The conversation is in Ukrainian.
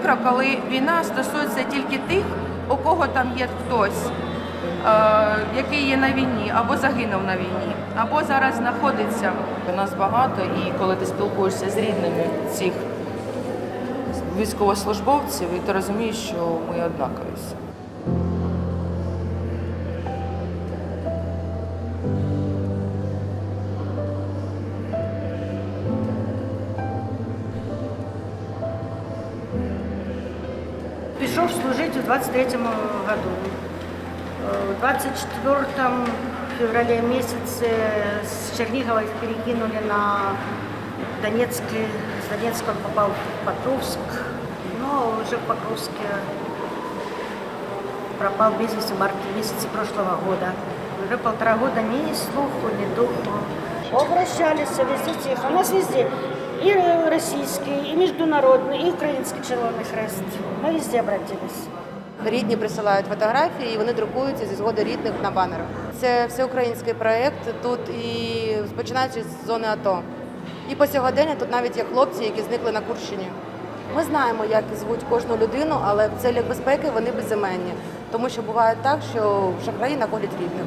прикро, коли війна стосується тільки тих, у кого там є хтось, е, який є на війні, або загинув на війні, або зараз знаходиться. У нас багато, і коли ти спілкуєшся з рідними цих військовослужбовців, і ти розумієш, що ми однакові. Всі. Пришел служить в 23 году. Э, В 24 феврале месяце с Чернигова их перекинули на Донецкий. С Донецка он попал в Покровск. Но уже в Покровске пропал без вести в марте прошлого года. Уже полтора года ни слуху, ни духу. Обращались везде тихо. У нас везде и российский, и международный, и украинский червоный хрест. Мы везде обратились. Рідні присилають фотографії, і вони друкуються зі згоди рідних на банерах. Це всеукраїнський проєкт тут і починаючи з зони АТО. І по сьогодення тут навіть є хлопці, які зникли на Курщині. Ми знаємо, як звуть кожну людину, але в целях безпеки вони безіменні. Тому що буває так, що шахраї знаходять рідних.